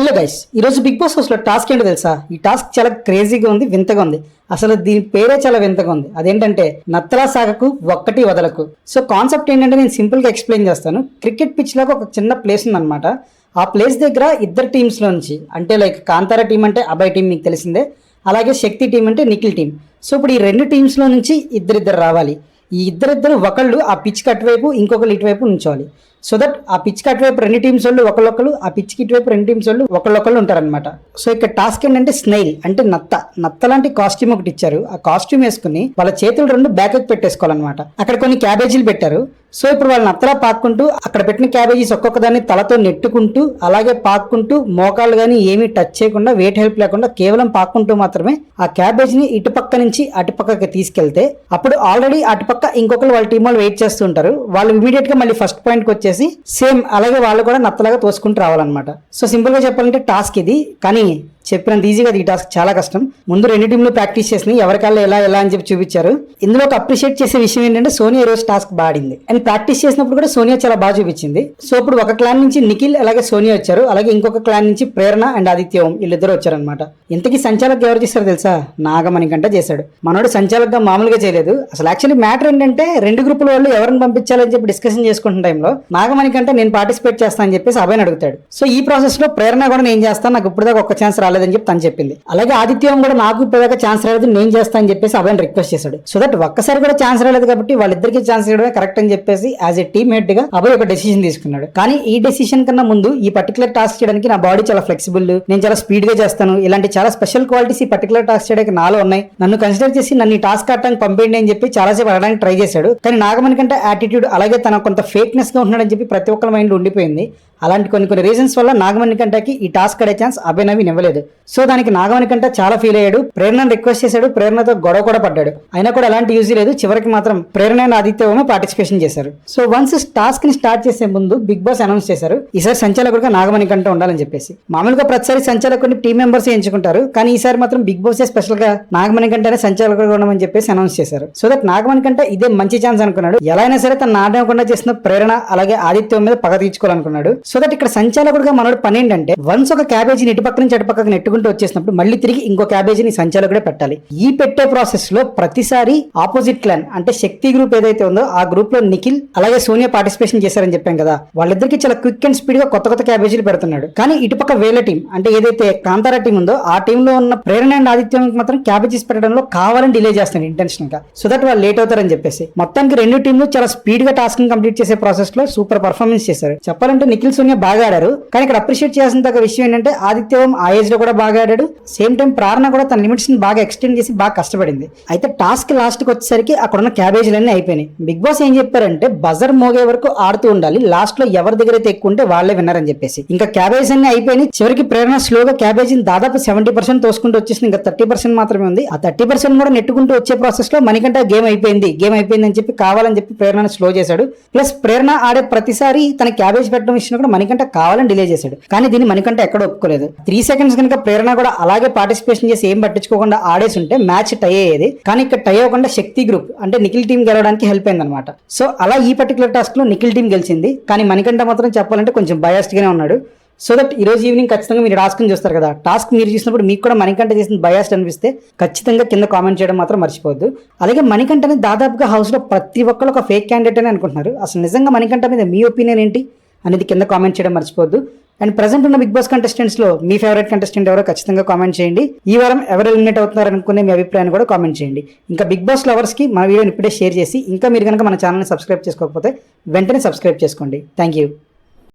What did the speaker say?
Hello guys ఈరోజు Bigg Boss హౌస్లో task ఏంటో తెలుసా? ఈ టాస్క్ చాలా క్రేజీగా ఉంది వింతగా ఉంది. అసలు దీని పేరే చాలా వింతగా ఉంది. అదేంటంటే నత్తలా సాగకు ఒక్కటి వదలకు. సో కాన్సెప్ట్ ఏంటంటే నేను సింపుల్గా ఎక్స్ప్లెయిన్ చేస్తాను. క్రికెట్ పిచ్ లాగా ఒక చిన్న ప్లేస్ ఉందన్నమాట. ఆ ప్లేస్ దగ్గర ఇద్దరు టీమ్స్లో నుంచి అంటే లైక్ కాంతార టీం అంటే అబ్బాయి టీం మీకు తెలిసిందే. అలాగే శక్తి టీం అంటే నిఖిల్ టీం సో ఇప్పుడు ఈ రెండు టీమ్స్లో నుంచి ఇద్దరిద్దరు రావాలి. ఈ ఇద్దరిద్దరు ఒకళ్ళు ఆ పిచ్ అటువైపు ఇంకొకరు ఇటువైపు ఉంచోవాలి సో దట్ ఆ పిచ్ అటువైపు రెండు టీమ్స్ వాళ్ళు ఒకళ్ళొకళ్ళు ఆ పిచ్ ఇటువైపు రెండు టీమ్స్ వాళ్ళు ఒకళ్ళొకళ్ళు ఉంటారనమాట సో ఇక్కడ టాస్క్ ఏంటంటే స్నైల్ అంటే నత్త. నత్త లాంటి కాస్ట్యూమ్ ఒకటి ఇచ్చారు. ఆ కాస్ట్యూమ్ వేసుకుని వాళ్ళ చేతులు రెండు బ్యాక్ పెట్టేసుకోవాలన్నమాట. అక్కడ కొన్ని క్యాబేజీలు పెట్టారు. సో ఇప్పుడు వాళ్ళు నత్తలా పాక్కుంటూ అక్కడ పెట్టిన క్యాబేజీస్ ఒక్కొక్క దాన్ని తలతో నెట్టుకుంటూ అలాగే పాక్కుంటూ మోకాళ్ళు కానీ ఏమీ టచ్ చేయకుండా వెయిట్ హెల్ప్ లేకుండా కేవలం పాక్కుంటూ మాత్రమే ఆ క్యాబేజీని ఇటుపక్క నుంచి అటుపక్కకి తీసుకెళ్తే అప్పుడు ఆల్రెడీ అటుపక్క ఇంకొకరు వాళ్ళ టీం వాళ్ళు వెయిట్ చేస్తూ ఉంటారు. వాళ్ళు ఇమీడియట్గా మళ్ళీ ఫస్ట్ పాయింట్కి వచ్చేసి సేమ్ అలాగే వాళ్ళు కూడా నత్తలాగా తోసుకుంటూ రావాలన్నమాట. సో సింపుల్గా చెప్పాలంటే టాస్క్ ఇది. కానీ చెప్పినంత ఈజీగా ఈ టాస్క్ చాలా కష్టం. ముందు రెండు టీంలు ప్రాక్టీస్ చేసినాయి. ఎవరికల్లా ఎలా ఎలా అని చెప్పి చూపించారు. ఇందులో ఒక అప్రిషియేట్ చేసే విషయం ఏంటంటే సోనియా రోజు టాస్క్ బాడింది. అండ్ ప్రాక్టీస్ చేసినప్పుడు కూడా సోనియా చాలా బాగా చూపించింది. సో ఇప్పుడు ఒక క్లాన్ నుంచి నిఖిల్ అలాగే సోనియా వచ్చారు. అలాగే ఇంకొక క్లాన్ నుంచి ప్రేరణ అండ్ ఆదిత్య ఓం వీళ్ళిద్దరు వచ్చారనమాట ఇంతకీ సంచాలక్ ఎవరు చేశారు తెలుసా? నాగమణి కంట చేశాడు. మనోడు సంచాలక్గా మామూలుగా చేయలేదు. అసలు యాక్చువల్లీ మ్యాటర్ ఏంటంటే రెండు గ్రూపుల వాళ్ళు ఎవరిని పంపించాలని చెప్పి డిస్కషన్ చేసుకుంటున్న టైంలో నాగమణి కంటే నేను పార్టిసిపేట్ చేస్తాను అని చెప్పేసి అభయని అడుగుతాడు. సో ఈ ప్రాసెస్లో ప్రేరణ కూడా నేను చేస్తాను నాకు ఇప్పుడు దాకా ఒక ఛాన్స్ రాలేదని చెప్పి తను చెప్పింది. అలాగే ఆదిత్యం కూడా నాకు ఇప్పటిదాకా ఛాన్స్ రాలేదు నేను చేస్తాను అని చెప్పేసి అభయన్ రిక్వెస్ట్ చేశాడు. సో దట్ ఒక్కసారి కూడా ఛాన్స్ రాలేదు కాబట్టి వాళ్ళిద్దరికి ఛాన్స్ ఇవ్వడమే కరెక్ట్ అని చెప్పేసి యాజ్ ఎ టీమ్ హెడ్గా అభయ్ ఒక డెసిషన్ తీసుకున్నాడు. కానీ ఈ డెసిషన్ కన్నా ముందు ఈ పర్టికులర్ టాస్క్ చేయడానికి నా బాడీ చాలా ఫ్లెక్సిబుల్ నేను చాలా స్పీడ్గా చేస్తాను. ఇలాంటి చాలా స్పెషల్ క్వాలిటీస్ ఈ పర్టికులర్ టాస్క్ చేయడానికి నాలో ఉన్నాయి. నన్ను కన్సిడర్ చేసి నన్ను ఈ టాస్క్ ఆడటానికి పంపేయండి అని చెప్పి చాలాసేపు అడగడానికి ట్రై చేశాడు. కానీ నాగమణి కంటే యాటిట్యూడ్ అలాగే తన కొంత ఫేక్నెస్గా ఉన్నాడని చెప్పి ప్రతి ఒక్కరి మైండ్ ఉండిపోయింది. అలాంటి కొన్ని కొన్ని రీజన్స్ వల్ల నాగమణి కంటకి ఈ టాస్క్ అడే ఛాన్స్ అభినవి ఇవ్వలేదు. సో దానికి నాగమణి కంట చాలా ఫీల్ అయ్యాడు. ప్రేరణను రిక్వెస్ట్ చేశాడు. ప్రేరణతో గొడవ కూడా పడ్డాడు. అయినా కూడా ఎలాంటి యూజ్ లేదు. చివరికి మాత్రం ప్రేరణ అండ్ ఆదిత్యమే పార్టిసిపేషన్ చేశారు. సో వన్స్ టాస్క్ని స్టార్ట్ చేసే ముందు బిగ్ బాస్ అనౌన్స్ చేశారు. ఈసారి సంచాలకుడుగా నాగమణి కంట ఉండాలని చెప్పేసి. మామూలుగా ప్రతిసారి సంచాలకుడిని టీం మెంబర్స్ ఎంచుకుంటారు. కానీ ఈసారి మాత్రం బిగ్ బాస్ స్పెషల్గా నాగమణి కంటనే సంచాలకుడుగా ఉండమని చెప్పేసి అనౌన్స్ చేశారు. సో దట్ నాగమణి కంటే ఇదే మంచి ఛాన్స్ అనుకున్నాడు. ఎలా అయినా సరే తన నాడకుండా చేసిన ప్రేరణ అలాగే ఆదిత్యం మీద పగ తీర్చుకోవాలనుకున్నాడు. సో దట్ ఇక్కడ సంచాలకుడుగా మనోడు పని ఏంటంటే వన్స్ ఒక క్యాబేజీని ఇటు పక్క నుంచి అటు పక్కకు నెట్టుకుంటూ వచ్చేసినప్పుడు మళ్ళీ తిరిగి ఇంకో క్యాబేజీని సంచాలకుడే పెట్టాలి. ఈ పెట్టే ప్రాసెస్లో ప్రతిసారి ఆపోజిట్ క్లాన్ అంటే శక్తి గ్రూప్ ఏదైతే ఉందో ఆ గ్రూప్లో నిఖిల్ అలాగే సోనియా పార్టిసిపేషన్ చేశారని చెప్పాం కదా. వాళ్ళిద్దరికి చాలా క్విక్ అండ్ స్పీడ్గా కొత్త కొత్త క్యాబేజీలు పెడుతున్నాడు. కానీ ఇటుపక్క వేల టీం అంటే ఏదైతే కాంతారా టీం ఉందో ఆ టీం లో ఉన్న ప్రేరణ అండ్ ఆదిత్యం మాత్రం క్యాబేజీస్ పెట్టడంలో కావాలని డిలే చేస్తాడు ఇంటెన్షన్గా. సో దట్ వాళ్ళు లేట్ అవుతారని చెప్పేసి. మొత్తానికి రెండు టీంలు చాలా స్పీడ్గా టాస్క్ కంప్లీట్ చేసే ప్రాసెస్లో సూపర్ పర్ఫార్మెన్స్ చేశారు. చెప్పాలంటే నిఖిల్ సోనియా బాగా ఆడారు. కానీ ఇక్కడ అప్రిషియేట్ చేయాల్సిన తగ్గ విషయం ఏంటంటే ఆదిత్యవం ఆ ఏజ్లో కూడా బాగా ఆడాడు. సేమ్ టైం ప్రారణ కూడా తన లిమిట్స్ని బాగా ఎక్స్టెండ్ చేసి బాగా కష్టపడింది. అయితే టాస్క్ లాస్ట్కి వచ్చేసరికి అక్కడ ఉన్న క్యాబేజీలన్నీ అయిపోయినాయి. బిగ్ బాస్ ఏం చెప్పారంటే బజర్ మోగే వరకు ఆడుతూ ఉండాలి. లాస్ట్లో ఎవరి దగ్గర అయితే ఎక్కువ ఉంటే వాళ్ళే విన్నారని చెప్పేసి. ఇంకా క్యాబేజ్ అన్ని అయిపోయినాయి. చివరికి ప్రేరణ స్లోగా క్యాబేజీని దాదాపు సెవెంటీ పర్సెంట్ తోసుకుంటూ వచ్చేసింది. ఇంకా థర్టీ పర్సెంట్ మాత్రమే ఉంది. ఆ థర్టీ పర్సెంట్ కూడా నెట్టుకుంటూ వచ్చే ప్రాసెస్లో మనకంటే గేమ్ అయిపోయింది. గేమ్ అయిపోయింది అని చెప్పి కావాలని చెప్పి ప్రేరణను స్లో చేశాడు. ప్లస్ ప్రేరణ ఆడే ప్రతిసారి తన క్యాబేజ్ పెట్టడం విషయం కూడా మణికంఠ కావాలని డిలే చేశాడు. కానీ దీన్ని మణికంఠ ఎక్కడ ఒప్పుకోలేదు. త్రీ సెకండ్స్ కనుక ప్రేరణ కూడా అలాగే పార్టిసిపేషన్ చేసి ఏం పట్టించుకోకుండా ఆడేసి ఉంటే మ్యాచ్ టై అయ్యేది. కానీ ఇక్కడ టై అవ్వకుండా శక్తి గ్రూప్ అంటే నిఖిల్ టీం గెలవడానికి హెల్ప్ అయింది అనమాట సో అలా ఈ పర్టికులర్ టాస్క్లో నిఖిల్ టీం గెలిచింది. కానీ మణికంఠ మాత్రం చెప్పాలంటే కొంచెం బయాస్డ్ గానే ఉన్నాడు. సో దట్ ఈ రోజు ఈవినింగ్ ఖచ్చితంగా మీరు టాస్క్ చూస్తారు కదా. టాస్క్ మీరు చూసినప్పుడు మీకు కూడా మణికంఠ చేసిన బయాస్ట్ అనిపిస్తే ఖచ్చితంగా కింద కామెంట్ చేయడం మాత్రం మర్చిపోవద్దు. అలాగే మణికంఠని దాదాపుగా హౌస్లో ప్రతి ఒక్కరు ఒక ఫేక్ క్యాండిడేట్ అని అనుకుంటున్నారు. అసలు నిజంగా మణికంఠ మీద మీ ఒపీనియన్ ఏంటి? అనేది కింద కామెంట్ చేయడం మర్చిపోద్దు అండ్ ప్రజెంట్ ఉన్న బిగ్ బాస్ కంటెస్టెంట్స్లో మీ ఫేవరెట్ కంటెస్టెంట్ ఎవరో ఖచ్చితంగా కామెంట్ చేయండి. ఈ వారం ఎవరు ఎలిమినేట్ అవుతున్నారు అనుకునే మీ అభిప్రాయాన్ని కూడా కామెంట్ చేయండి. ఇంకా బిగ్ బాస్ లవర్స్కి మన వీడియోని ఇప్పుడే షేర్ చేసి ఇంకా మీరు కనుక మన ఛానల్ని సబ్స్క్రైబ్ చేసుకోకపోతే వెంటనే సబ్స్క్రైబ్ చేసుకోండి. Thank you